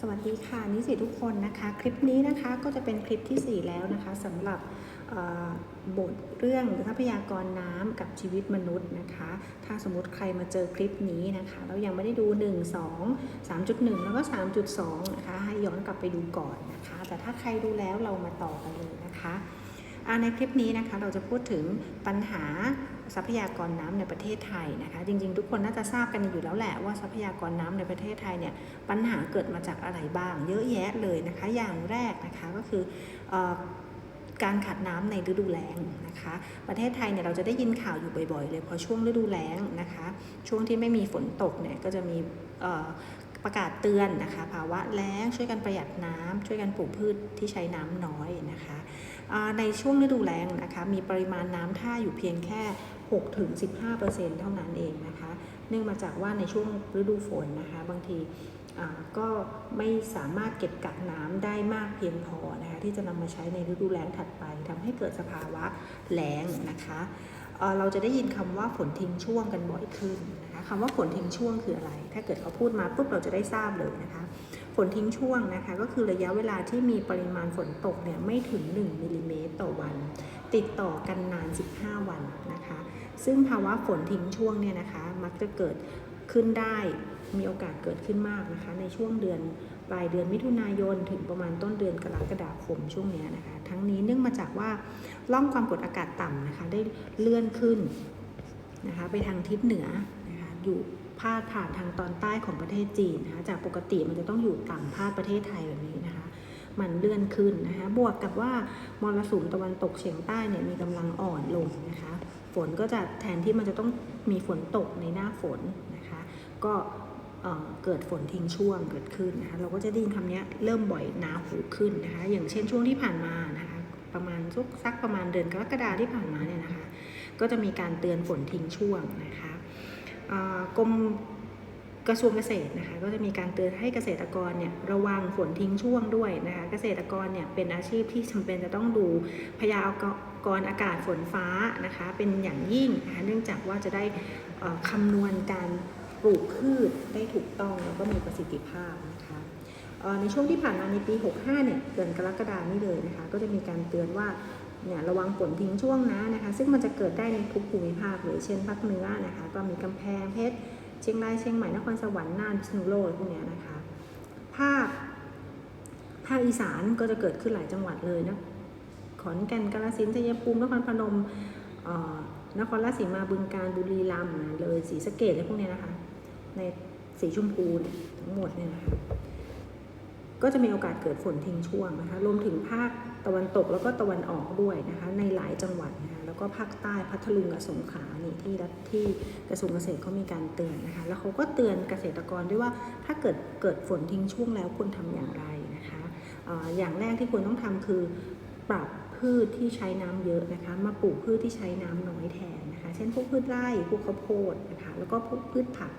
สวัสดีค่ะนิสิตทุกคนนะคะ คลิปนี้นะคะก็จะเป็นคลิปที่ 4 แล้วนะคะสำหรับบทเรื่องทรัพยากรน้ำกับชีวิตมนุษย์นะคะ ถ้าสมมติใครมาเจอคลิปนี้นะคะแล้วยังไม่ได้ดู 1 2 3.1 แล้วก็ 3.2 นะคะ ให้ย้อนกลับไปดูก่อนนะคะ แต่ถ้าใครดูแล้วเรามาต่อกันเลยนะคะในคลิปนี้นะคะเราจะพูดถึงปัญหา ทรัพยากรน้ำในประเทศไทยนะคะ จริงๆ ทุกคนน่าจะทราบกันอยู่แล้วแหละว่าทรัพยากรน้ำในประเทศไทยเนี่ยปัญหาเกิดมาจากอะไรบ้าง เยอะแยะเลยนะคะ อย่างแรกนะคะก็คืออการขาดน้ำในฤดูแล้งนะคะ ประเทศไทยเนี่ยเราจะได้ยินข่าวอยู่บ่อยๆ เลยพอช่วงฤดูแล้งนะคะ ช่วงที่ไม่มีฝนตกเนี่ยก็จะมีประกาศเตือนนะคะภาวะแล้งช่วยกันประหยัดน้ำช่วยกันปลูกพืชที่ใช้น้ำน้อยนะคะ ในช่วงฤดูแล้งนะคะมีปริมาณน้ำท่าอยู่เพียงแค่ 6-15%เท่านั้นเองนะคะ เนื่องมาจากว่าในช่วงฤดูฝนนะคะ บางทีก็ไม่สามารถเก็บกักน้ำได้มากเพียงพอนะคะที่จะนำมาใช้ในฤดูแล้งถัดไปทำให้เกิดสภาวะแล้งนะคะเเราจะได้ยินคำว่าฝนทิ้งช่วงกันบ่อยขึ้นนะคะคำว่าฝนทิ้งช่วงคืออะไร ถ้าเกิดเขาพูดมาปุ๊บเราจะได้ทราบเลยนะคะ ฝนทิ้งช่วงนะคะ ก็คือระยะเวลาที่มีปริมาณฝนตกเนี่ยไม่ถึง 1มิลลิเมตรต่อวัน ติดต่อกันนาน 15 วันนะคะ ซึ่งภาวะฝนทิ้งช่วงเนี่ยนะคะ มักจะเกิดขึ้นได้มีโอกาสเกิดขึ้นมากนะคะ ในช่วงเดือนปลายเดือนมิถุนายน ถึงประมาณต้นเดือนกรกฎาคมช่วงนี้นะคะ ทั้งนี้เนื่องมาจากว่าร่องความกดอากาศต่ำนะคะ ได้เลื่อนขึ้นนะคะ ไปทางทิศเหนือนะคะอยู่ พาดผ่านทางตอนใต้ของประเทศจีนนะคะจากปกติมันจะต้องอยู่ต่ำพาดประเทศไทยแบบนี้นะคะ มันเลื่อนขึ้นนะคะบวกกับว่ามรสุมตะวันตกเฉียงใต้เนี่ยมีกำลังอ่อนลงนะคะ ฝนก็จะแทนที่มันจะต้องมีฝนตกในหน้าฝนนะคะ ก็เอ่อเกิดฝนทิ้งช่วงเกิดขึ้นนะคะเราก็จะได้ยินคำนี้เริ่มบ่อยหนาหูขึ้นนะคะ อย่างเช่นช่วงที่ผ่านมานะคะประมาณสักประมาณเดือนกรกฎาที่ผ่านมาเนี่ยนะคะ ก็จะมีการเตือนฝนทิ้งช่วงนะคะ กรมกระทรวงเกษตรนะคะก็จะมีการเตือนให้เกษตรกรเนี่ยระวังฝนทิ้งช่วงด้วยนะคะเกษตรกรเนี่ยเป็นอาชีพที่จำเป็นจะต้องดูพยากรณ์อากาศฝนฟ้านะคะเป็นอย่างยิ่งนะคะเนื่องจากว่าจะได้เอ่อคำนวณการปลูกพืชได้ถูกต้องแล้วก็มีประสิทธิภาพนะคะในช่วงที่ผ่านมาในปี 65 เนี่ยเดือนกรกฎานี่เลยนะคะก็จะมีการเตือนว่า เนี่ยระวังฝนทิ้งช่วงนะนะคะ ซึ่งมันจะเกิดได้ในทุกภูมิภาคเลยเช่นภาคเหนือนะคะ ก็มีกำแพงเพชรเชียงรายเชียงใหม่นครสวรรค์น่านพิษณุโลกพวกเนี้ยนะคะ ภาคภาคอีสานก็จะเกิดขึ้นหลายจังหวัดเลยนะขอนแก่นกาฬสินธุ์ชัยภูมินครพนมอ่อนครราชสีมาบึงกาฬบุรีรัมย์เลยศรีสะเกษอะไรพวกเนี้ยนะคะ ในสีชมพูทั้งหมดเนี่ยนะคะก็จะมีโอกาสเกิดฝนทิ้งช่วงนะคะรวมถึงภาค ตะวันตกแล้วก็ตะวันออกด้วยนะคะในหลายจังหวัดนะคะแล้วก็ภาคใต้พัทลุงกับสงขลานี่ที่รัฐที่กระทรวงเกษตรเขามีการเตือนนะคะแล้วเขาก็เตือนเกษตรกรด้วยว่าถ้าเกิดเกิดฝนทิ้งช่วงแล้วควรทำอย่างไรนะคะอย่างแรกที่ควรต้องทำคือปรับพืชที่ใช้น้ำเยอะนะคะ มาปลูกพืชที่ใช้น้ำน้อยแทนนะคะ เช่นพวกพืชไร่พวกข้าวโพดนะคะแล้วก็พวกพืชผัก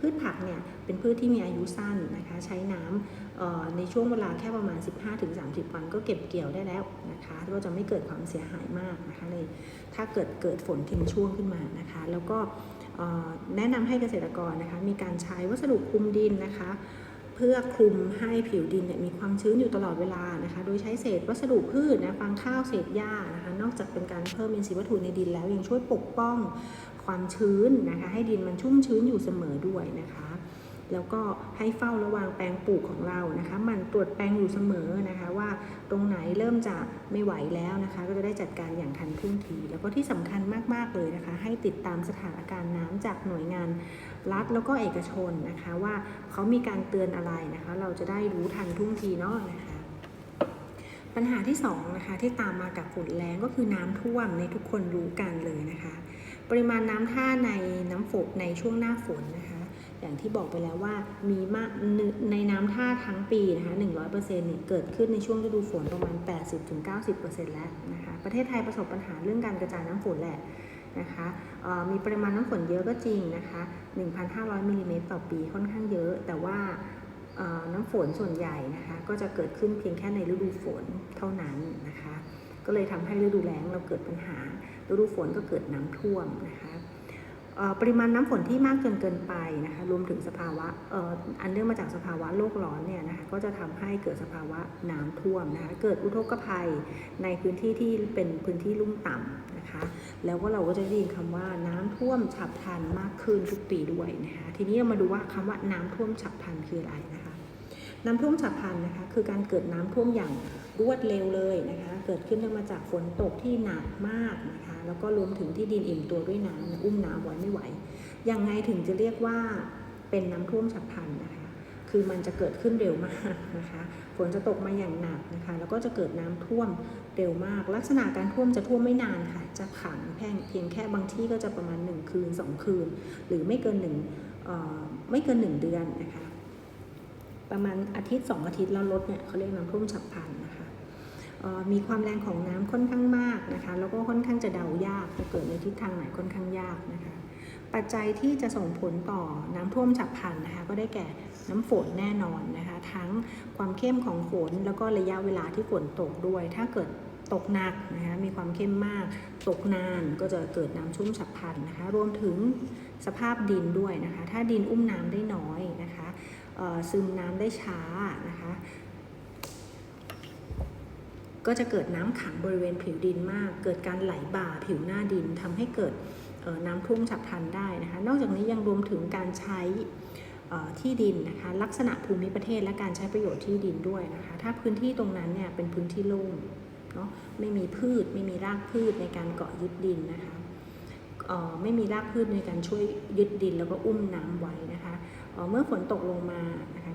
พืชผักเนี่ยเป็นพืชที่มีอายุสั้นนะคะ ใช้น้ำเอ่อ ในช่วงเวลาแค่ประมาณ 15-30 วันก็เก็บเกี่ยวได้แล้วนะคะก็จะไม่เกิดความเสียหายมากนะคะในถ้าเกิดเกิดฝนทิ้งช่วงขึ้นมานะคะ แล้วก็แนะนำให้เกษตรกรนะคะมีการใช้วัสดุคลุมดินนะคะเพื่อคลุมให้ผิวดินเนี่ยมีความชื้นอยู่ตลอดเวลานะคะ โดยใช้เศษวัสดุพืชนะฟางข้าวเศษหญ้านะคะ นอกจากเป็นการเพิ่มอินทรีย์วัตถุในดินแล้วยังช่วยปกป้องความชื้นนะคะ ให้ดินมันชุ่มชื้นอยู่เสมอด้วยนะคะ แล้วก็ให้เฝ้าระวังแปลงปลูกของเรานะคะมันตรวจแปลงอยู่เสมอนะคะว่าตรงไหนเริ่มจะไม่ไหวแล้วนะคะ ก็จะได้จัดการอย่างทันท่วงที แล้วก็ที่สำคัญมากๆเลยนะคะ ให้ติดตามสถานการณ์น้ำจากหน่วยงานรัฐแล้วก็เอกชนนะคะว่าเขามีการเตือนอะไรนะคะ เราจะได้รู้ทันท่วงทีเนาะนะคะปัญหาที่สองนะคะที่ตามมากับฝนแรงก็คือน้ำท่วมในทุกคนรู้กันเลยนะคะ ปริมาณน้ำท่าในน้ำฝนในช่วงหน้าฝนนะคะ อย่างที่บอกไปแล้วว่ามีมากในน้ำท่าทั้งปีนะคะ100%เนี่ยเกิดขึ้นในช่วงฤดูฝนประมาณ 80-90%แล้วนะคะประเทศไทยประสบปัญหาเรื่องการกระจายน้ำฝนแหละนะคะมีปริมาณน้ำฝนเยอะก็จริงนะคะ 1,500มิลลิเมตรต่อปีค่อนข้างเยอะ แต่ว่าน้ำฝนส่วนใหญ่นะคะก็จะเกิดขึ้นเพียงแค่ในฤดูฝนเท่านั้นนะคะ ก็เลยทำให้ฤดูแล้งเราเกิดปัญหา ฤดูฝนก็เกิดน้ำท่วมนะคะ ปริมาณน้ำฝนที่มากจนเกินไปนะคะรวมถึงสภาวะอ,อ,อันเนื่องมาจากสภาวะโลกร้อนเนี่ยนะคะก็จะทำให้เกิดสภาวะน้ำท่วมนะคะเกิดอุทกภัยในพื้นที่ที่เป็นพื้นที่ลุ่มต่ำนะคะแล้วก็เราก็จะได้ยินคำว่าน้ำท่วมฉับพลันมากขึ้นทุกปีด้วยนะคะทีนี้เรามาดูว่าคำว่าน้ำท่วมฉับพลันคืออะไรนะคะน้ำท่วมฉับพลันนะคะคือการเกิดน้ำท่วมอย่าง รวดเร็วเลยนะคะ เกิดขึ้นเนื่องมาจากฝนตกที่หนักมากนะคะ แล้วก็รวมถึงที่ดินอิ่มตัวด้วยน้ำอุ้มน้ำไว้ไม่ไหว ยังไงถึงจะเรียกว่าเป็นน้ำท่วมฉับพลันนะคะ คือมันจะเกิดขึ้นเร็วมากนะคะ ฝนจะตกมาอย่างหนักนะคะ แล้วก็จะเกิดน้ำท่วมเร็วมาก ลักษณะการท่วมจะท่วมไม่นานค่ะ จะขังแพ่งเพียงแค่บางที่ก็จะประมาณ 1 คืน 2 คืน หรือไม่เกินหนึ่งไม่เกิน 1 เดือนนะคะ ประมาณอาทิตย์ 2 อาทิตย์แล้วลดเนี่ยเขาเรียกน้ำท่วมฉับพลันนะคะ มีความแรงของน้ำค่อนข้างมากนะคะ แล้วก็ค่อนข้างจะเดายากจะเกิดในทิศทางไหนค่อนข้างยากนะคะ ปัจจัยที่จะส่งผลต่อน้ำท่วมฉับพลันนะคะ ก็ได้แก่น้ำฝนแน่นอนนะคะ ทั้งความเข้มของฝนแล้วก็ระยะเวลาที่ฝนตกด้วย ถ้าเกิดตกหนักนะคะ มีความเข้มมาก ตกนานก็จะเกิดน้ำชุ่มฉับพลันนะคะ รวมถึงสภาพดินด้วยนะคะ ถ้าดินอุ้มน้ำได้น้อยนะคะซึมน้ำได้ช้านะคะ ก็จะเกิดน้ำขังบริเวณผิวดินมาก เกิดการไหลบ่าผิวหน้าดินทำให้เกิดน้ำท่วมฉับพลันได้นะคะ นอกจากนี้ยังรวมถึงการใช้ที่ดินนะคะ ลักษณะภูมิประเทศและการใช้ประโยชน์ที่ดินด้วยนะคะ ถ้าพื้นที่ตรงนั้นเนี่ยเป็นพื้นที่โล่งเนาะไม่มีพืช ไม่มีรากพืชในการเกาะยึดดินนะคะไม่มีรากพืชในการช่วยยึดดินแล้วก็อุ้มน้ำไว้นะคะเเมื่อฝนตกลงมา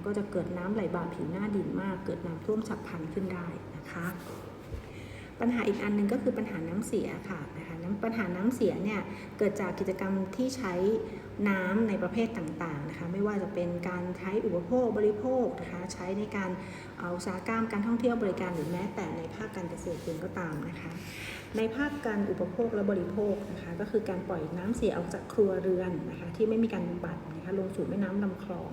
ก็จะเกิดน้ำไหลบ่าผิวหน้าดินมาก เกิดน้ำท่วมฉับพลันขึ้นได้นะคะ ปัญหาอีกอันหนึงก็คือปัญหาน้ำเสียค่ะนะคะปัญหาน้ำเสียเนี่ยเกิดจากกิจกรรมที่ใช้น้ำในประเภทต่างๆนะคะไม่ว่าจะเป็นการใช้อุปโภคบริโภคนะคะใช้ในการเอาอุตสาหกรรมการท่องเที่ยวบริการหรือแม้แต่ในภาคการเกษตรเองก็ตามนะคะ ในภาคการอุปโภคและบริโภคนะคะก็คือการปล่อยน้ำเสียออกจากครัวเรือนนะคะที่ไม่มีการบำบัดนะคะลงสู่แม่น้ำลำคลอง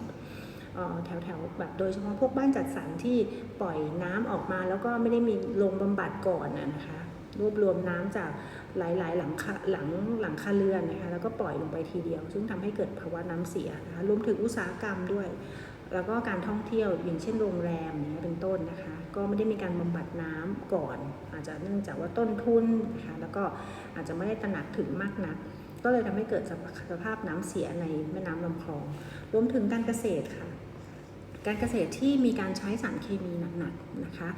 แถวแถวๆแบบโดยเฉพาะพวกบ้านจัดสรรที่ปล่อยน้ำออกมาแล้วก็ไม่ได้มีโรงบำบัดก่อนนะคะ รวบรวมน้ำจากหลาย ๆ หลังคาหลังหลังคาเรือนนะคะแล้วก็ปล่อยลงไปทีเดียว ซึ่งทำให้เกิดภาวะน้ำเสียนะคะรวมถึงอุตสาหกรรมด้วย แล้วก็การท่องเที่ยวอย่างเช่นโรงแรมนี้เป็นต้นนะคะ ก็ไม่ได้มีการบำบัดน้ำก่อน อาจจะเนื่องจากว่าต้นทุนนะคะแล้วก็อาจจะไม่ได้ตระหนักถึงมากนักก็เลยทำให้เกิดสภาพน้ำเสียในแม่น้ำลำคลอง รวมถึงการเกษตรค่ะ การเกษตรที่มีการใช้สารเคมีหนักๆนะคะ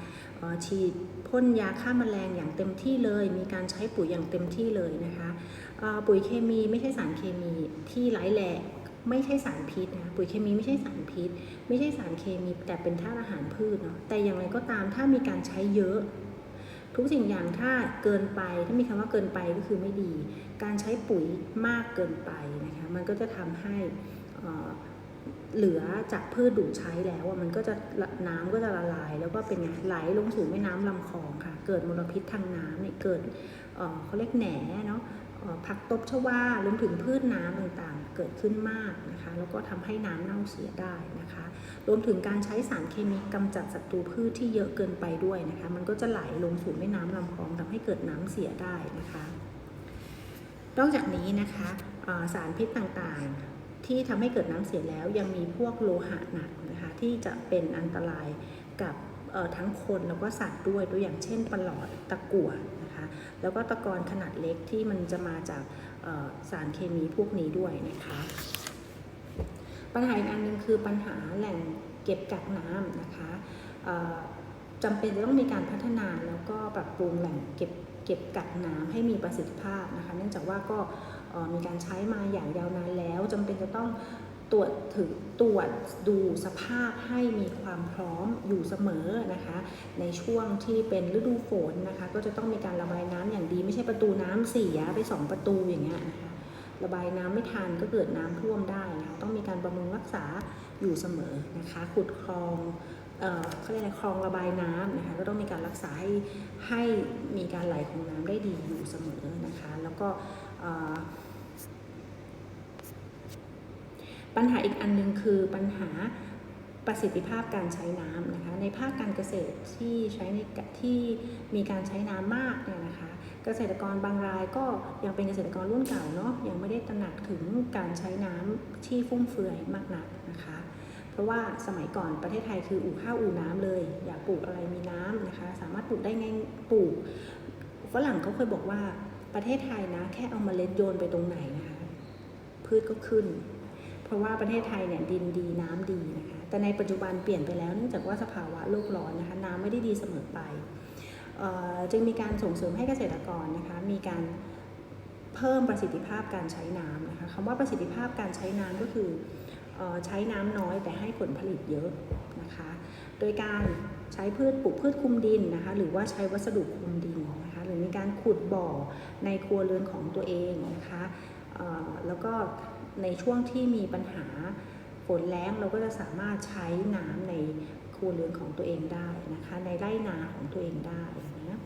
ฉีดพ่นยาฆ่าแมลงอย่างเต็มที่เลย มีการใช้ปุ๋ยอย่างเต็มที่เลยนะคะปุ๋ยเคมีไม่ใช่สารเคมีที่ร้ายแรงไม่ใช่สารพิษนะปุ๋ยเคมีไม่ใช่สารพิษ ไม่ใช่สารเคมีแต่เป็นธาตุอาหารพืชเนาะแต่อย่างไรก็ตามถ้ามีการใช้เยอะ ทุกสิ่งอย่างถ้าเกินไปถ้ามีคำว่าเกินไปก็คือไม่ดี การใช้ปุ๋ยมากเกินไปนะคะมันก็จะทำให้ เหลือจากพืชดูดใช้แล้วมันก็จะน้ำก็จะละลาย แล้วก็เป็นไงไหลลงสู่แม่น้ำลำคลองค่ะ เกิดมลพิษทางน้ำเนี่ยเกิดเขาเรียกแหนเนาะผักตบชวารวมถึงพืชน้ำต่างๆ เกิดขึ้นมากนะคะ แล้วก็ทำให้น้ำเน่าเสียได้นะคะ รวมถึงการใช้สารเคมีกำจัดศัตรูพืชที่เยอะเกินไปด้วยนะคะ มันก็จะไหลลงสู่แม่น้ำลำคลองทำให้เกิดน้ำเสียได้นะคะ นอกจากนี้นะคะสารพิษต่างๆ ที่ทำให้เกิดน้ำเสียแล้วยังมีพวกโลหะหนักนะคะที่จะเป็นอันตรายกับทั้งคนแล้วก็สัตว์ด้วยตัวอย่างเช่นปลอดตะกั่วนะคะแล้วก็ตะกอนขนาดเล็กที่มันจะมาจากสารเคมีพวกนี้ด้วยนะคะปัญหาอีกอันหนึ่งคือปัญหาแหล่งเก็บกักน้ำนะคะจำเป็นจะต้องมีการพัฒนาแล้วก็ปรับปรุงแหล่งเก็บเก็บกักน้ำให้มีประสิทธิภาพนะคะ เนื่องจากว่าก็ มีการใช้มาอย่างยาวนานแล้วจำเป็นจะต้องตรวจถือตรวจดูสภาพให้มีความพร้อมอยู่เสมอนะคะ ในช่วงที่เป็นฤดูฝนนะคะ ก็จะต้องมีการระบายน้ำอย่างดี ไม่ใช่ประตูน้ำเสียไปสองประตูอย่างเงี้ยนะคะระบายน้ำไม่ทันก็เกิดน้ำท่วมได้นะคะต้องมีการบำรุงรักษาอยู่เสมอนะคะ ขุดคลองเอ่อเขาเรียกอะไรคลองระบายน้ำนะคะก็ต้องมีการรักษาให้ให้มีการไหลของน้ำได้ดีอยู่เสมอนะคะ แล้วก็ ปัญหาอีกอันหนึงคือปัญหาประสิทธิภาพการใช้น้ำนะคะในภาคการเกษตรที่ใช้ในที่มีการใช้น้ำมากเนี่ยนะคะเกษตรกรบางรายก็ยังเป็นเกษตรกรรุ่นเก่าเนาะยังไม่ได้ตระหนักถึงการใช้น้ำที่ฟุ่มเฟือยมากนักนะคะเพราะว่าสมัยก่อนประเทศไทยคืออู่ข้าวอู่น้ำเลย อยากปลูกอะไรมีน้ำนะคะสามารถปลูกได้ง่ายปลูกฝรั่งเขาเคยบอกว่า ประเทศไทยนะ แค่เอามาเล็ดโยนไปตรงไหนนะคะ พืชก็ขึ้น เพราะว่าประเทศไทยเนี่ยดินดีน้ำดีนะคะ แต่ในปัจจุบันเปลี่ยนไปแล้วเนื่องจากว่าสภาวะโลกร้อนนะคะ น้ำไม่ได้ดีเสมอไปออจึงมีการส่งเสริมให้เกษตรกรนะคะ มีการเพิ่มประสิทธิภาพการใช้น้ำนะคะคำว่าประสิทธิภาพการใช้น้ำก็คือออใช้น้ำน้อยแต่ให้ผลผลิตเยอะนะคะ โดยการใช้พืชปลูกพืชคุมดินนะคะ หรือว่าใช้วัสดุคุมดิน การขุดบ่อในครัวเรือนของตัวเองนะคะแล้วก็ในช่วงที่มีปัญหาฝนแล้งเราก็จะสามารถใช้น้ำในครัวเรือนของตัวเองได้นะคะในไร่นาของตัวเองได้นะ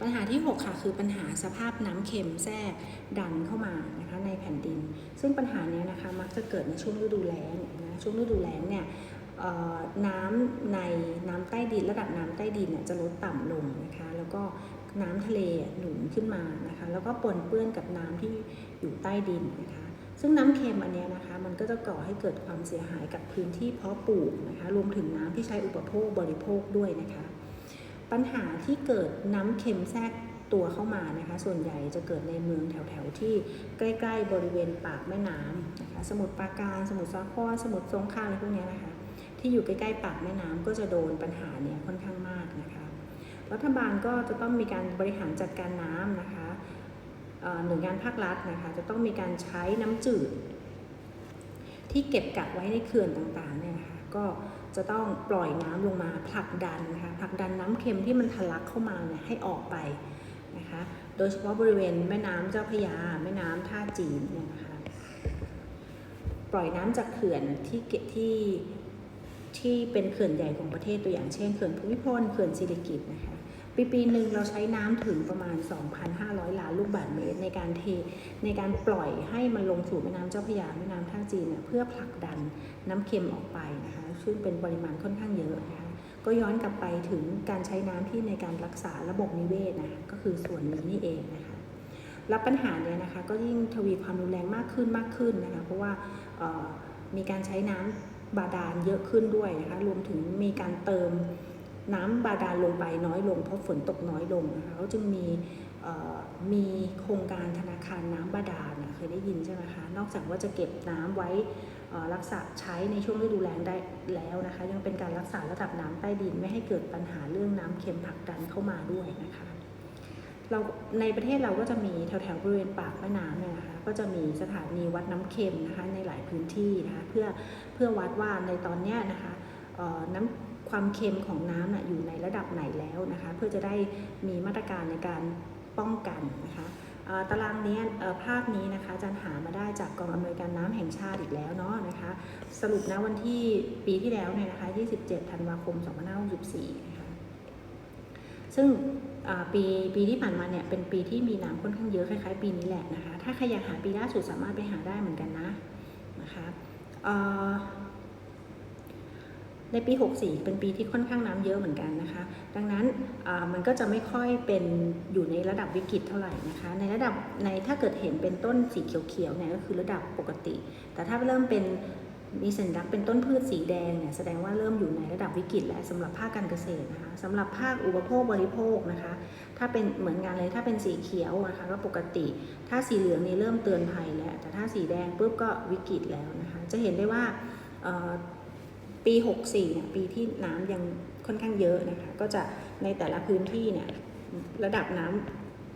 ปัญหาที่ 6 ค่ะ คือปัญหาสภาพน้ำเค็มแทรกดันเข้ามานะคะในแผ่นดิน ซึ่งปัญหาเนี้ยนะคะมักจะเกิดในช่วงฤดูแล้งนะช่วงฤดูแล้งเนี่ยน้ำในน้ำใต้ดินระดับน้ำใต้ดินเนี่ยจะลดต่ำลงนะคะแล้วก็ น้ำทะเลหนุนขึ้นมานะคะ แล้วก็ปนเปื้อนกับน้ำที่อยู่ใต้ดินนะคะ ซึ่งน้ำเค็มอันเนี้ยนะคะ มันก็จะก่อให้เกิดความเสียหายกับพื้นที่เพาะปลูกนะคะ รวมถึงน้ำที่ใช้อุปโภคบริโภคด้วยนะคะ ปัญหาที่เกิดน้ำเค็มแทรกตัวเข้ามานะคะ ส่วนใหญ่จะเกิดในเมืองแถวๆที่ใกล้ ๆ บริเวณปากแม่น้ำนะคะ สมุทรปราการ สมุทรสาคร สมุทรสงครามอะไรพวกเนี้ยนะคะ ที่อยู่ใกล้ ๆ ปากแม่น้ำก็จะโดนปัญหาเนี้ยค่อนข้างมาก รัฐบาลก็จะต้องมีการบริหารจัดการน้ำนะคะหน่วยงานภาครัฐนะคะจะต้องมีการใช้น้ำจืด ที่เก็บกักไว้ในเขื่อนต่างๆเนี่ยนะคะก็จะต้องปล่อยน้ำลงมาผลักดันนะคะผลักดันน้ำเค็มที่มันทะลักเข้ามาเนี่ยให้ออกไปนะคะโดยเฉพาะบริเวณแม่น้ำเจ้าพระยา แม่น้ำท่าจีนเนี่ยนะคะปล่อยน้ำจากเขื่อนที่เก็บที่ที่เป็นเขื่อนใหญ่ของประเทศตัวอย่างเช่นเขื่อนภูมิพลเขื่อนสิริกิตนะคะ ปีปีหนึ่งเราใช้น้ำถึงประมาณ 2,500 ล้านลูกบาศก์เมตร ในการเทในการปล่อยให้มันลงสู่แม่น้ำเจ้าพระยาแม่น้ำท่าจีนเนี่ยเพื่อผลักดันน้ำเค็มออกไปนะคะซึ่งเป็นปริมาณค่อนข้างเยอะนะคะก็ย้อนกลับไปถึงการใช้น้ำที่ในการรักษาระบบนิเวศนะคะก็คือส่วนนี้นี่เองนะคะแล้วปัญหาเนี่ยนะคะก็ยิ่งทวีความรุนแรงมากขึ้นมากขึ้นนะคะเพราะว่ามีการใช้น้ำบาดาลเยอะขึ้นด้วยนะคะรวมถึงมีการเติม น้ำบาดาลลงไปน้อยลง เพราะฝนตกน้อยลงนะคะเขาจึงมีมีโครงการธนาคารน้ำบาดาลนะเคยได้ยินใช่ไหมคะ นอกจากว่าจะเก็บน้ำไว้รักษาใช้ในช่วงฤดูแล้งได้แล้วนะคะ ยังเป็นการรักษาระดับน้ำใต้ดินไม่ให้เกิดปัญหาเรื่องน้ำเค็มผักดันเข้ามาด้วยนะคะเราในประเทศเราก็จะมีแถวแถวๆบริเวณปากแม่น้ำเนี่ยนะคะก็จะมีสถานีวัดน้ำเค็มนะคะในหลายพื้นที่นะคะเพื่อเพื่อวัดว่าในตอนเนี้ยนะคะน้ำ ความเค็มของน้ำนะอยู่ในระดับไหนแล้วนะคะ เพื่อจะได้มีมาตรการในการป้องกันนะคะตารางนี้ภาพนี้นะคะจันหามาได้จากกองอำนวยการน้ำแห่งชาติอีกแล้วเนาะนะคะ สรุปนะวันที่ปีที่แล้วเนี่ยนะคะ 27 ธันวาคม 2564นะคะซึ่งปีปีที่ผ่านมาเนี่ยเป็นปีที่มีน้ำค่อนข้างเยอะคล้ายๆ ปีนี้แหละนะคะ ถ้าใครอยากหาปีล่าสุดสามารถไปหาได้เหมือนกันนะนะคะ ในปี 64 เป็นปีที่ค่อนข้างน้ำเยอะเหมือนกันนะคะ ดังนั้นมันก็จะไม่ค่อยเป็นอยู่ในระดับวิกฤตเท่าไหร่นะคะ ในระดับในถ้าเกิดเห็นเป็นต้นสีเขียวๆเนี่ยก็คือระดับปกติ แต่ถ้าเริ่มเป็นมีสัญลักษณ์เป็นต้นพืชสีแดงเนี่ยแสดงว่าเริ่มอยู่ในระดับวิกฤตแล้วสำหรับภาคการเกษตรนะคะสำหรับภาคอุปโภคบริโภคนะคะ ถ้าเป็นเหมือนกันเลยถ้าเป็นสีเขียวนะคะก็ปกติ ถ้าสีเหลืองนี่เริ่มเตือนภัยแล้วแต่ถ้าสีแดงปุ๊บก็วิกฤตแล้วนะคะ จะเห็นได้ว่า ปี 64เนี่ยปีที่น้ำยังค่อนข้างเยอะนะคะ ก็จะในแต่ละพื้นที่เนี่ยระดับน้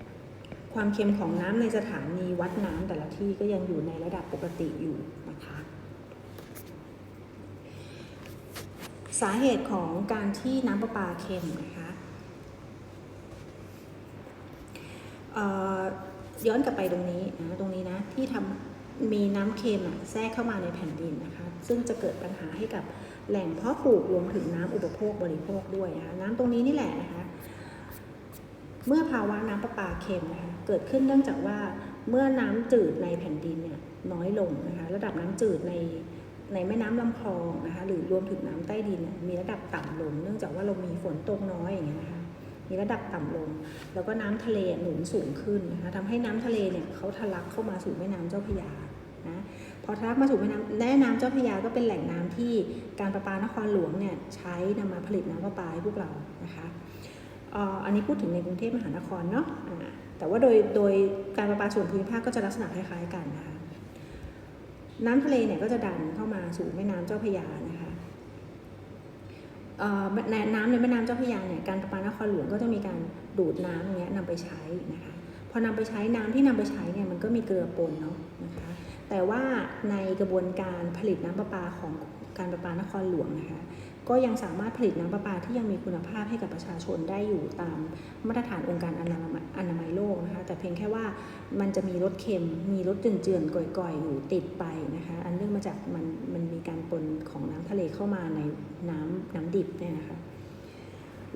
ำความเค็มของน้ำในสถานีวัดน้ำแต่ละที่ก็ยังอยู่ในระดับปกติอยู่นะคะสาเหตุของการที่น้ำประปาเค็มนะคะย้อนกลับไปตรงนี้นะตรงนี้นะที่ทำมีน้ำเค็มแทรกเข้ามาในแผ่นดินนะคะ ซึ่งจะเกิดปัญหาให้กับ แหล่งเพาะปลูกรวมถึงน้ำอุปโภคบริโภคด้วยนะคะน้ำตรงนี้นี่แหละนะคะเมื่อภาวะน้ำประปาเค็มนะคะเกิดขึ้นเนื่องจากว่าเมื่อน้ำจืดในแผ่นดินเนี่ยน้อยลงนะคะระดับน้ำจืดในในแม่น้ำลำคลองนะคะหรือรวมถึงน้ำใต้ดินเนี่ยมีระดับต่ำลง เนื่องจากว่าเรามีฝนตกน้อยอย่างเงี้ยนะคะมีระดับต่ำลง แล้วก็น้ำทะเลหนุนสูงขึ้นนะคะทำให้น้ำทะเลเนี่ยเขาทะลักเข้ามาสู่แม่น้ำเจ้าพระยานะ พอทะลักมาสู่แม่น้ำแม่น้ำเจ้าพระยาก็เป็นแหล่งน้ำที่การประปานครหลวงเนี่ยใช้นำมาผลิตน้ำประปาให้พวกเรานะคะอันนี้พูดถึงในกรุงเทพมหานครเนาะแต่ว่าโดยโดยการประปาส่วนภูมิภาคก็จะลักษณะคล้ายๆกันนะคะน้ำทะเลเนี่ยก็จะดันเข้ามาสู่แม่น้ำเจ้าพระยานะคะในน้ำในแม่น้ำเจ้าพระยาเนี่ยการประปานครหลวงก็จะมีการดูดน้ำตรงเนี้ยนำไปใช้นะคะพอนำไปใช้น้ำที่นำไปใช้เนี่ยมันก็มีเกลือปนเนาะนะคะ แต่ว่าในกระบวนการผลิตน้ำประปาของการประปานครหลวงนะคะ ก็ยังสามารถผลิตน้ำประปาที่ยังมีคุณภาพให้กับประชาชนได้อยู่ตามมาตรฐานองค์การอนามัยอนามัยโลกนะคะ แต่เพียงแค่ว่ามันจะมีรสเค็ม มีรสเจือนๆก่อยๆ อยู่ติดไปนะคะ อันเนื่องมาจากมันมันมีการปนของน้ำทะเลเข้ามาในน้ำน้ำดิบเนี่ยนะคะ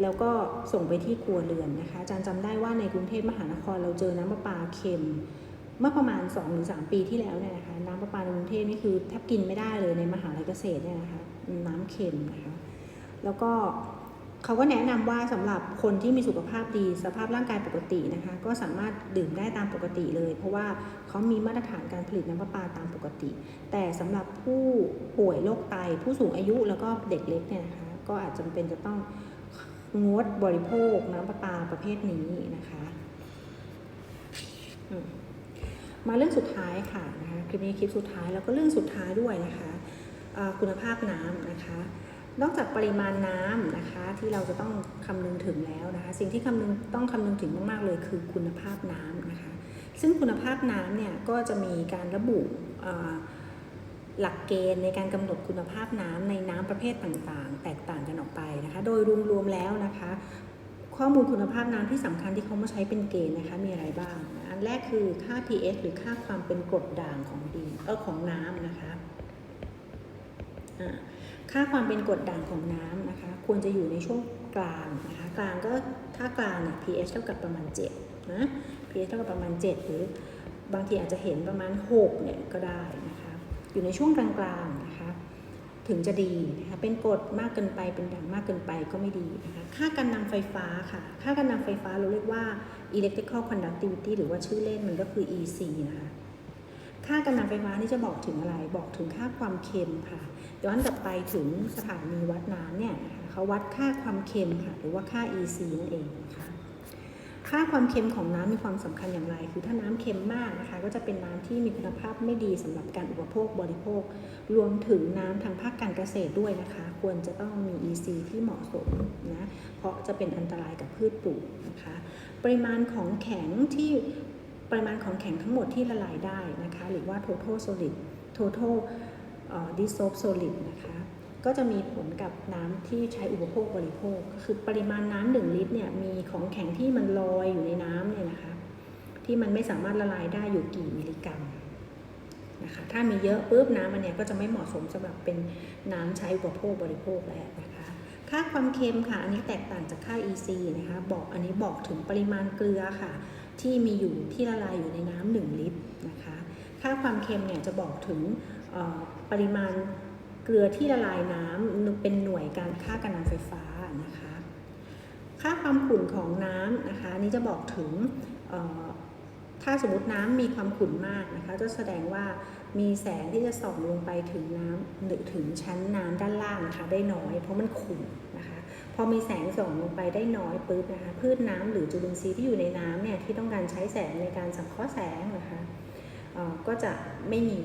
แล้วก็ส่งไปที่ครัวเรือนนะคะอาจารย์จำได้ว่าในกรุงเทพมหานครเราเจอน้ำประปาเค็ม เมื่อประมาณ 2 หรือ 3 ปีที่แล้วเนี่ยนะคะน้ำประปาในกรุงเทพนี่คือแทบกินไม่ได้เลยในมหาลัยเกษตรเนี่ยนะคะน้ำเค็มนะคะแล้วก็เขาก็แนะนำว่าสำหรับคนที่มีสุขภาพดีสภาพร่างกายปกตินะคะ ก็สามารถดื่มได้ตามปกติเลย เพราะว่าเขามีมาตรฐานการผลิตน้ำประปาตามปกติ แต่สำหรับผู้ป่วยโรคไต ผู้สูงอายุแล้วก็เด็กเล็กเนี่ยนะคะก็อาจจำเป็นจะต้องงดบริโภคน้ำประปาประเภทนี้นะคะ มาเรื่องสุดท้ายค่ะนะคะคลิปนี้คลิปสุดท้ายแล้วก็เรื่องสุดท้ายด้วยนะคะคุณภาพน้ำนะคะ นอกจากปริมาณน้ำนะคะที่เราจะต้องคำนึงถึงแล้วนะคะ สิ่งที่คำนึงต้องคำนึงถึงมากๆเลยคือคุณภาพน้ำนะคะ ซึ่งคุณภาพน้ำเนี่ยก็จะมีการระบุหลักเกณฑ์ในการกำหนดคุณภาพน้ำในน้ำประเภทต่างๆ แตกต่างกันออกไปนะคะ โดยรวมๆแล้วนะคะ ข้อมูลคุณภาพน้ำที่สำคัญที่เขามาใช้เป็นเกณฑ์นะคะมีอะไรบ้างนะอันแรกคือค่า pH หรือค่าความเป็นกรดด่างของดินเออของน้ำนะคะค่าความเป็นกรดด่างของน้ำนะคะ ควรจะอยู่ในช่วงกลางนะคะกลางก็ถ้ากลางเนี่ย pH เท่ากับประมาณ7นะ pH เท่ากับประมาณ 7 หรือบางทีอาจจะเห็นประมาณ6เนี่ยก็ได้นะคะอยู่ในช่วงกลางๆนะคะ ถึงจะดีนะคะเป็นกรดมากเกินไปเป็นด่างมากเกินไปก็ไม่ดีนะคะค่าการนำไฟฟ้าค่ะ ค่าการนำไฟฟ้าเราเรียกว่า electrical conductivity หรือว่าชื่อเล่นมันก็คือ EC นะคะค่าการนำไฟฟ้านี่จะบอกถึงอะไร บอกถึงค่าความเค็มค่ะ ย้อนกลับไปถึงสถานีวัดน้ำเนี่ยนะคะเขาวัดค่าความเค็มค่ะ หรือว่าค่า EC นั่นเองนะคะ ค่าความเค็มของน้ำมีความสำคัญอย่างไร คือถ้าน้ำเค็มมากนะคะ ก็จะเป็นน้ำที่มีคุณภาพไม่ดีสำหรับการอุปโภคบริโภค รวมถึงน้ำทางภาคการเกษตรด้วยนะคะ ควรจะต้องมี EC ที่เหมาะสมนะ เพราะจะเป็นอันตรายกับพืชปลูกนะคะ ปริมาณของแข็งที่ปริมาณของแข็งทั้งหมดที่ละลายได้นะคะ หรือว่า total solid total dissolved solid นะคะ ก็จะมีผลกับน้ำที่ใช้อุปโภคบริโภคก็คือปริมาณน้ำหนึ่งลิตรเนี่ยมีของแข็งที่มันลอยอยู่ในน้ำเนี่ยนะคะ ที่มันไม่สามารถละลายได้อยู่กี่มิลลิกรัมนะคะถ้ามีเยอะปุ๊บน้ำมันเนี่ยก็จะไม่เหมาะสมสำหรับเป็นน้ำใช้อุปโภคบริโภคแล้วนะคะ ค่าความเค็มค่ะ อันนี้แตกต่างจากค่า EC นะคะบอกอันนี้บอกถึงปริมาณเกลือค่ะ ที่มีอยู่ที่ละลายอยู่ในน้ำหนึ่งลิตรนะคะ ค่าความเค็มเนี่ยจะบอกถึงปริมาณ เกลือที่ละลายน้ำเป็นหน่วยการค่าการนำไฟฟ้านะคะ ค่าความขุ่นของน้ำนะคะนนี้จะบอกถึงถ้าสมมติน้ำมีความขุ่นมากนะคะจะแสดงว่ามีแสงที่จะส่องลงไปถึงน้ำหรือถึงชั้นน้ำด้านล่างนะคะได้น้อยเพราะมันขุ่นนะคะพอมีแสงส่องลงไปได้น้อยปุ๊บนะคะพืชน้ำหรือจุลินทรีย์ที่อยู่ในน้ำเนี่ยที่ต้องการใช้แสงในการสังเคราะห์แสงนะคะก็จะไม่มี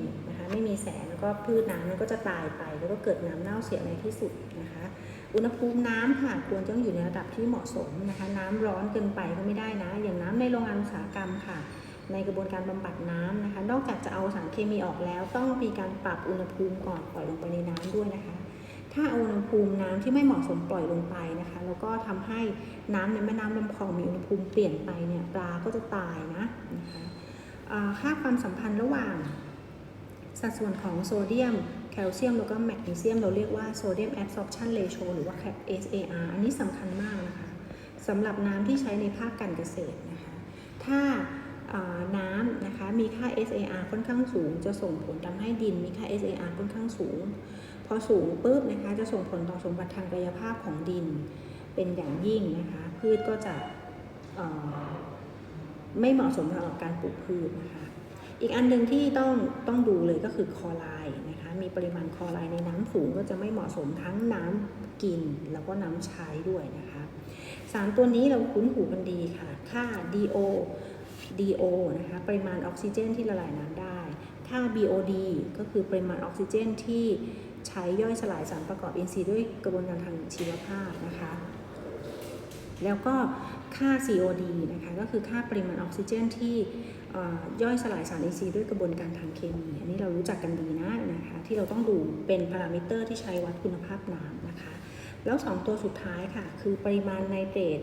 ไม่มีแสงแล้วก็พืชน้ำมันก็จะตายไป แล้วก็เกิดน้ำเน่าเสียในที่สุดนะคะ อุณหภูมิน้ำค่ะควรต้องอยู่ในระดับที่เหมาะสมนะคะ น้ำร้อนเกินไปก็ไม่ได้นะ อย่างน้ำในโรงงานอุตสาหกรรมค่ะ ในกระบวนการบำบัดน้ำนะคะ นอกจากจะเอาสารเคมีออกแล้ว ต้องมีการปรับอุณหภูมิก่อนปล่อยลงไปในน้ำด้วยนะคะถ้าอุณหภูมิน้ำที่ไม่เหมาะสมปล่อยลงไปนะคะ แล้วก็ทำให้น้ำในแม่น้ำลำคลองมีอุณหภูมิเปลี่ยนไปเนี่ยปลาก็จะตายนะนะคะอ่าค่าความสัมพันธ์ระหว่าง สัดส่วนของโซเดียม แคลเซียม แล้วก็แมกนีเซียม เราเรียกว่าโซเดียมแอบซอร์ t ชันเรโชหรือว่า SAR อันนี้สำคัญมากนะคะสำหรับน้ำที่ใช้ในภาคการเกษตรนะคะ ถ้าน้ำนะคะมีค่า SAR ค่อนข้างสูง จะส่งผลทำให้ดินมีค่า SAR ค่อนข้างสูง พอสูงปุ๊บนะคะจะส่งผลต่อสมบัติทางกายภาพของดินเป็นอย่างยิ่งนะคะ พืชก็จะไม่เหมาะสมสำหรับการปลูกพืชนะคะ อีกอันหนึ่งที่ต้องต้องดูเลยก็คือคอไรด์นะคะ มีปริมาณคอไรด์ในน้ำสูงก็จะไม่เหมาะสมทั้งน้ำกินแล้วก็น้ำใช้ด้วยนะคะ สารตัวนี้เราคุ้นหูกันดีค่ะ ค่า DO DO นะคะ ปริมาณออกซิเจนที่ละลายน้ำได้ ค่า BOD ก็คือปริมาณออกซิเจนที่ใช้ย่อยสลายสารประกอบอินทรีย์ด้วยกระบวนการทางชีวภาพนะคะ แล้วก็ค่า COD นะคะ ก็คือค่าปริมาณออกซิเจนที่ ย่อยสลายสารอินทรีย์ด้วยกระบวนการทางเคมี อันนี้เรารู้จักกันดีนะนะคะที่เราต้องดูเป็นพารามิเตอร์ที่ใช้วัดคุณภาพน้ำนะคะ แล้ว 2 ตัวสุดท้ายค่ะ คือปริมาณไนเตรต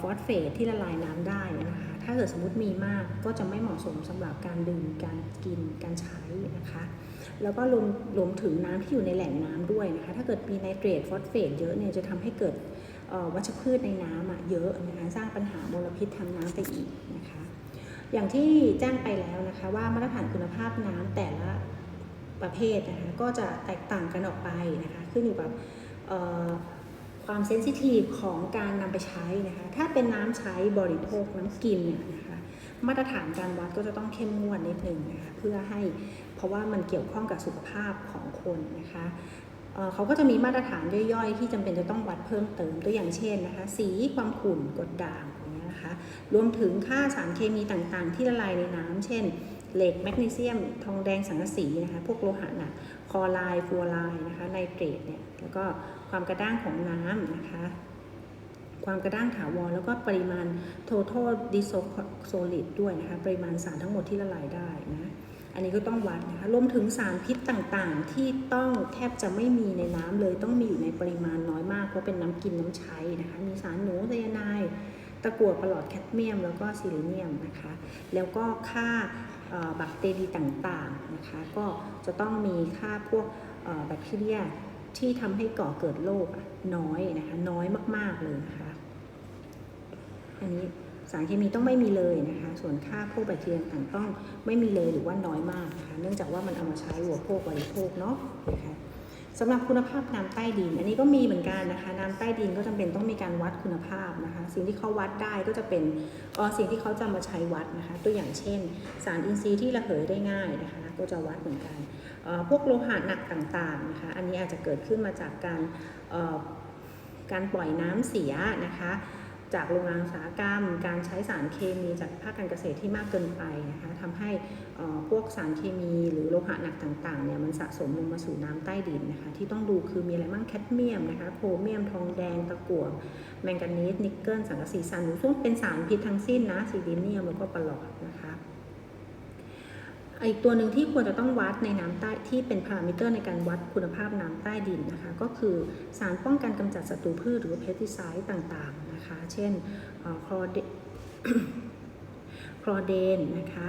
ฟอสเฟตที่ละลายน้ำได้นะคะ ถ้าเกิดสมมติมีมากก็จะไม่เหมาะสมสำหรับการดื่ม การกิน การใช้นะคะ แล้วก็รวมรวมถึงน้ำที่อยู่ในแหล่งน้ำด้วยนะคะ ถ้าเกิดมีไนเตรตฟอสเฟตเยอะเนี่ยจะทำให้เกิดวัชพืชในน้ำอะเยอะนะคะ สร้างปัญหามลพิษทางน้ำไปอีกนะคะ อย่างที่แจ้งไปแล้วนะคะว่ามาตรฐานคุณภาพน้ำแต่ละประเภทนะคะก็จะแตกต่างกันออกไปนะคะขึ้นอยู่กับความเซนซิทีฟของการนำไปใช้นะคะถ้าเป็นน้ำใช้บริโภคน้ำกินเนี่ยนะคะมาตรฐานการวัดก็จะต้องเข้มงวดนิดนึงนะคะเพื่อให้เพราะว่ามันเกี่ยวข้องกับสุขภาพของคนนะคะเเขาก็จะมีมาตรฐานย่อยๆ ที่จำเป็นจะต้องวัดเพิ่มเติมตัวอย่างเช่นนะคะสีความขุ่นกรดด่าง รวมถึงค่าสารเคมีต่างๆ ที่ละลายในน้ำเช่น เหล็กแมกนีเซียม ทองแดงสังกะสีนะคะ พวกโลหะหนักคลอไรด์ฟลูออไรด์นะคะ ไนเตรตเนี่ย แล้วก็ความกระด้างของน้ำนะคะ ความกระด้างถาวร แล้วก็ปริมาณ total disolid ด้วยนะคะ ปริมาณสารทั้งหมดที่ละลายได้นะ อันนี้ก็ต้องวัดนะคะ รวมถึงสารพิษต่างๆ ที่ต้องแทบจะไม่มีในน้ำเลย ต้องมีอยู่ในปริมาณน้อยมาก เพราะเป็นน้ำกินน้ำใช้นะคะ มีสารหนูไซยาไนด์ ตะกั่วประหลอดแคดเมียมแล้วก็ซิลิเนียมนะคะ แล้วก็ค่าแบคทีเรียต่างๆนะคะ ก็จะต้องมีค่าพวกแบคทีเรียที่ทำให้ก่อเกิดโรคน้อยนะคะ น้อยมากๆเลยนะคะ อันนี้สารเคมีต้องไม่มีเลยนะคะ ส่วนค่าพวกแบคทีเรียต่างต้องไม่มีเลยหรือว่าน้อยมากนะคะ เนื่องจากว่ามันเอามาใช้หัวโภคบริโภคเนาะนะคะ สำหรับคุณภาพน้ำใต้ดิน อันนี้ก็มีเหมือนกันนะคะ น้ำใต้ดินก็จำเป็นต้องมีการวัดคุณภาพนะคะ สิ่งที่เขาวัดได้ก็จะเป็นออสิ่งที่เขาจะมาใช้วัดนะคะ ตัวอย่างเช่น สารอินทรีย์ที่ระเหยได้ง่ายนะคะ ก็จะวัดเหมือนกันพวกโลหะหนักต่างๆนะคะ อันนี้อาจจะเกิดขึ้นมาจากการการปล่อยน้ำเสียนะคะ จากโรงงานอุตสาหกรรม การใช้สารเคมีจากภาคการเกษตรที่มากเกินไปนะคะทำให้พวกสารเคมีหรือโลหะหนักต่างๆเนี่ยมันสะสมลงมาสู่น้ำใต้ดินนะคะที่ต้องดูคือมีอะไรบ้างแคดเมียมนะคะโครเมียม ทองแดงตะกั่วแมงกานีสนิกเกิลสังกะสีซันซึ่งเป็นสารพิษทั้งสิ้นนะซีดิเนียมแล้วก็ปลอดนะคะ อีกตัวหนึ่งที่ควรจะต้องวัดในน้ำใต้ที่เป็นพารามิเตอร์ในการวัดคุณภาพน้ำใต้ดินนะคะ ก็คือสารป้องกันกำจัดศัตรูพืชหรือเพสติไซด์ต่างๆนะคะ เช่นคลอเดคลอเดนนะคะ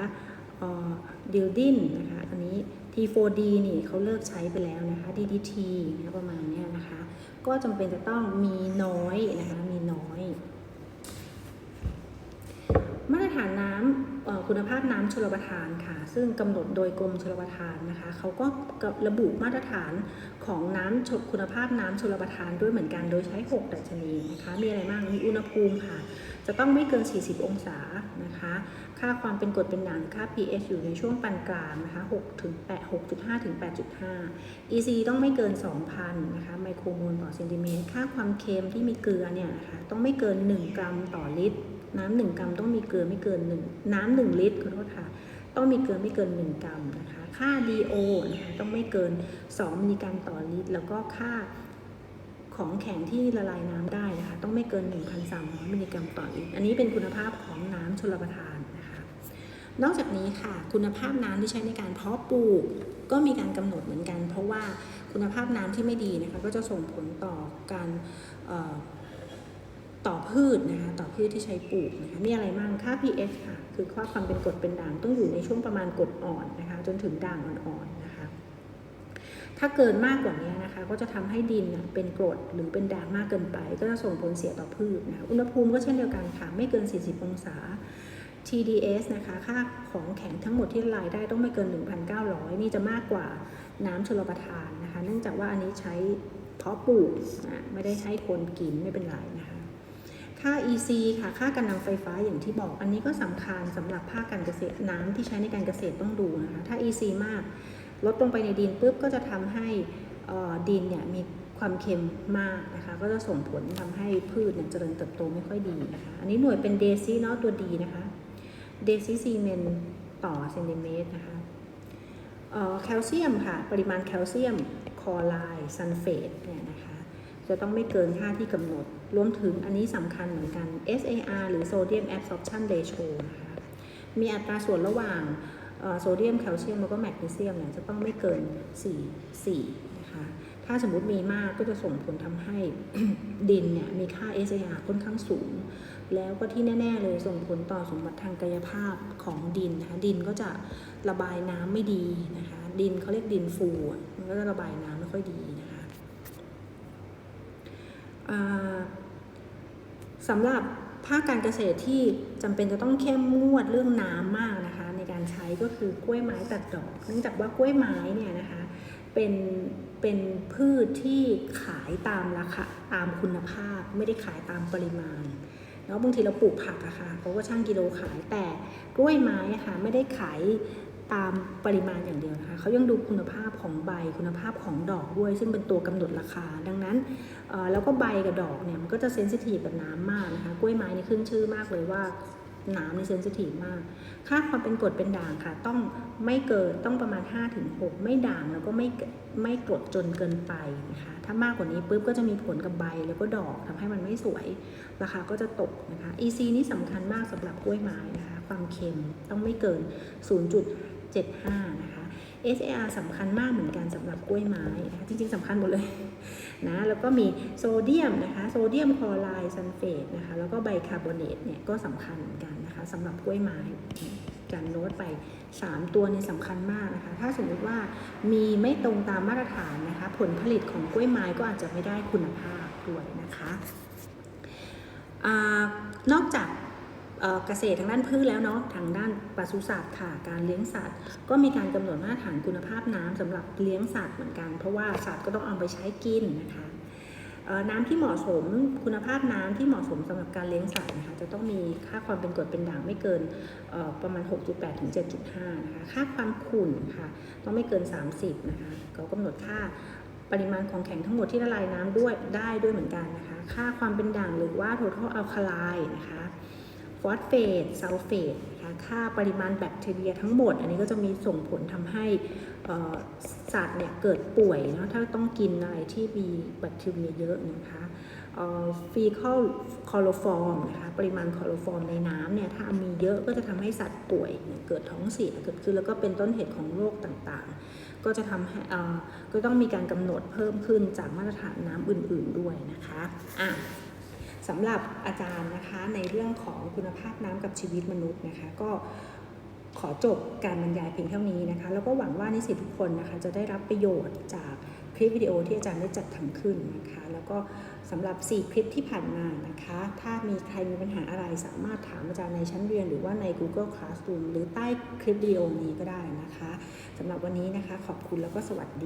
ดิลดินนะคะอันนี้ T4D นี่เขาเลิกใช้ไปแล้วนะคะ DDT นะประมาณนี้นะคะ ก็จำเป็นจะต้องมีน้อยนะคะ มีน้อย มาตรฐานน้ำ คุณภาพน้ำชลประทานค่ะ ซึ่งกำหนดโดยกรมชลประทานนะคะเขาก็ระบุมาตรฐานของน้ำชลคุณภาพน้ำชลประทานด้วยเหมือนกันโดยใช้ 6 ดัชนีนะคะ มีอะไรบ้างมีอุณหภูมิค่ะ จะต้องไม่เกิน 40 องศานะคะ ค่าความเป็นกรดเป็นด่างค่า pH อยู่ในช่วงปานกลางนะคะ6ถึง8 6.5ถึง8.5 EC ต้องไม่เกิน 2,000นะคะไมโครโมลต่อเซนติเมตรค่าความเค็มที่มีเกลือเนี่ยนะคะต้องไม่เกิน 1 กรัมต่อลิตร น้ำหนึ่งกรัมต้องมีเกลือไม่เกินหนึ่งน้ำหนึ่งลิตรขอโทษค่ะต้องมีเกลือไม่เกิน 1 กรัมนะคะ ค่า DO นะคะต้องไม่เกิน 2มิลลิกรัมต่อลิตร แล้วก็ค่าของแข็งที่ละลายน้ำได้นะคะ ต้องไม่เกิน 1,300มิลลิกรัมต่อลิตร อันนี้เป็นคุณภาพของน้ำชลประทานนะคะ นอกจากนี้ค่ะ คุณภาพน้ำที่ใช้ในการเพาะปลูก ก็มีการกำหนดเหมือนกัน เพราะว่าคุณภาพน้ำที่ไม่ดีนะคะ ก็จะส่งผลต่อการ ต่อพืชนะคะต่อพืชที่ใช้ปลูกนะคะมีอะไรบ้างค่า pH ค่ะ คือค่าความเป็นกรดเป็นด่างต้องอยู่ในช่วงประมาณกรดอ่อนนะคะ จนถึงด่างอ่อนๆนะคะ ถ้าเกินมากกว่านี้นะคะ ก็จะทำให้ดินเป็นกรดหรือเป็นด่างมากเกินไป ก็จะส่งผลเสียต่อพืชนะคะอุณหภูมิก็เช่นเดียวกันค่ะ ไม่เกิน 40 องศา TDS นะคะ ค่าของแข็งทั้งหมดที่ละลายได้ต้องไม่เกิน 1,900 นี่จะมากกว่าน้ำชลประทานนะคะ เนื่องจากว่าอันนี้ใช้เพาะปลูกอะไม่ได้ใช้คนกินไม่เป็นไรนะคะ ค่า EC ค่ะ ค่าการนำไฟฟ้าอย่างที่บอก อันนี้ก็สำคัญสำหรับภาคการเกษตรน้ำที่ใช้ในการเกษตรต้องดูนะคะ ถ้า EC มาก ลดลงไปในดินปุ๊บก็จะทำให้ดินเนี่ยมีความเค็มมากนะคะ ก็จะส่งผลทำให้พืชเนี่ยเจริญเติบโตไม่ค่อยดีนะคะ อันนี้หน่วยเป็นเดซิเนาะตัวดีนะคะ เดซิซีเมนต่อเซนติเมตรนะคะแคลเซียมค่ะ ปริมาณแคลเซียมคอไรด์ซัลเฟตเนี่ยนะคะ จะต้องไม่เกินค่าที่กำหนด รวมถึงอันนี้สำคัญเหมือนกัน SAR หรือ Sodium Absorption Ratio นะคะมีอัตราส่วนระหว่างโซเดียมแคลเซียมแล้วก็แมกนีเซียมเนี่ยจะต้องไม่เกิน 4 4 นะคะ ถ้าสมมุติมีมากก็จะส่งผลทำให้ดินเนี่ยมีค่า SAR ค่อนข้างสูง แล้วก็ที่แน่ ๆ เลยส่งผลต่อสมบัติทางกายภาพของดินนะคะ ดินก็จะระบายน้ำไม่ดีนะคะ ดินเขาเรียกดินฟู มันก็จะระบายน้ำไม่ค่อยดีนะคะอ่า สำหรับภาคการเกษตรที่จำเป็นจะต้องเข้มงวดเรื่องน้ำมากนะคะ ในการใช้ก็คือกล้วยไม้ตัดดอก เนื่องจากว่ากล้วยไม้เนี่ยนะคะเป็นเป็นพืชที่ขายตามราคาตามคุณภาพ ไม่ได้ขายตามปริมาณเนาะบางทีเราปลูกผักอะค่ะเขาก็ช่างกิโลขายแต่กล้วยไม้อะค่ะไม่ได้ขาย ตามปริมาณอย่างเดียวนะคะเขายังดูคุณภาพของใบคุณภาพของดอกด้วย ซึ่งเป็นตัวกำหนดราคา ดังนั้นแล้วก็ใบกับดอกเนี่ยมันก็จะเซนซิทีฟกับน้ำมากนะคะกล้วยไม้นี่ขึ้นชื่อมากเลยว่าน้ำในเซนซิทีฟมาก ค่าความเป็นกรดเป็นด่างค่ะ ต้องไม่เกินต้องประมาณ 5-6 ไม่ด่างแล้วก็ไม่ไม่กรดจนเกินไปนะคะ ถ้ามากกว่านี้ปุ๊บก็จะมีผลกับใบแล้วก็ดอกทำให้มันไม่สวย ราคาก็จะตกนะคะ EC นี่สำคัญมากสำหรับกล้วยไม้นะคะ ความเค็มต้องไม่เกิน 75 นะคะ SAR สำคัญมากเหมือนกันสำหรับกล้วยไม้นะคะจริงๆสำคัญหมดเลยนะแล้วก็มีโซเดียมนะคะโซเดียมคลอไรด์ซัลเฟตนะคะแล้วก็ไบคาร์บอเนตเนี่ยก็สำคัญเหมือนกันนะคะสำหรับกล้วยไม้จันโน้ตไป 3 ตัวนี้สำคัญมากนะคะ ถ้าสมมติว่ามีไม่ตรงตามมาตรฐานนะคะ ผลผลิตของกล้วยไม้ก็อาจจะไม่ได้คุณภาพด้วยนะคะอนอกจาก เกษตรทางด้านพืชแล้วเนาะทางด้านปศุสัตว์ค่ะการเลี้ยงสัตว์ ก็มีการกำหนดมาตรฐานคุณภาพน้ำสำหรับเลี้ยงสัตว์เหมือนกัน เพราะว่าสัตว์ก็ต้องเอาไปใช้กินนะคะน้ำที่เหมาะสมคุณภาพน้ำที่เหมาะสมสำหรับการเลี้ยงสัตว์นะคะจะต้องมีค่าความเป็นกรดเป็นด่างไม่เกินประมาณ 6.8 ถึง 7.5 นะคะค่าความขุ่นค่ะต้องไม่เกิน 30 นะคะเขากำหนดค่าปริมาณของแข็งทั้งหมดที่ละลายน้ำด้วยได้ด้วยเหมือนกันนะคะ ค่าความเป็นด่างหรือว่า total alkali นะคะ ฟอสเฟตซัลเฟตนะคะค่าปริมาณแบคทีเรียทั้งหมด อันนี้ก็จะมีส่งผลทำให้สัตว์เนี่ยเกิดป่วยเนาะถ้าต้องกินอะไรที่มีแบคทีเรียเยอะนะคะฟีคอลคอโลฟอร์มนะคะปริมาณคอโลฟอร์มในน้ำเนี่ยถ้ามีเยอะก็จะทำให้สัตว์ป่วยเกิดท้องเสียเกิดขึ้นแล้วก็เป็นต้นเหตุของโรคต่างๆ ก็จะทำให้อ่อก็ต้องมีการกำหนดเพิ่มขึ้นจากมาตรฐานน้ำอื่นๆด้วยนะคะอะ สำหรับอาจารย์นะคะในเรื่องของคุณภาพน้ำกับชีวิตมนุษย์นะคะ ก็ขอจบการบรรยายเพียงเท่านี้นะคะ แล้วก็หวังว่านิสิตทุกคนนะคะจะได้รับประโยชน์จากคลิปวิดีโอที่อาจารย์ได้จัดทำขึ้นนะคะ แล้วก็สำหรับ 4 คลิปที่ผ่านมานะคะ ถ้ามีใครมีปัญหาอะไรสามารถถามอาจารย์ในชั้นเรียน หรือว่าใน Google Classroom หรือใต้คลิปวิดีโอนี้ก็ได้นะคะสำหรับวันนี้นะคะขอบคุณแล้วก็สวัสดี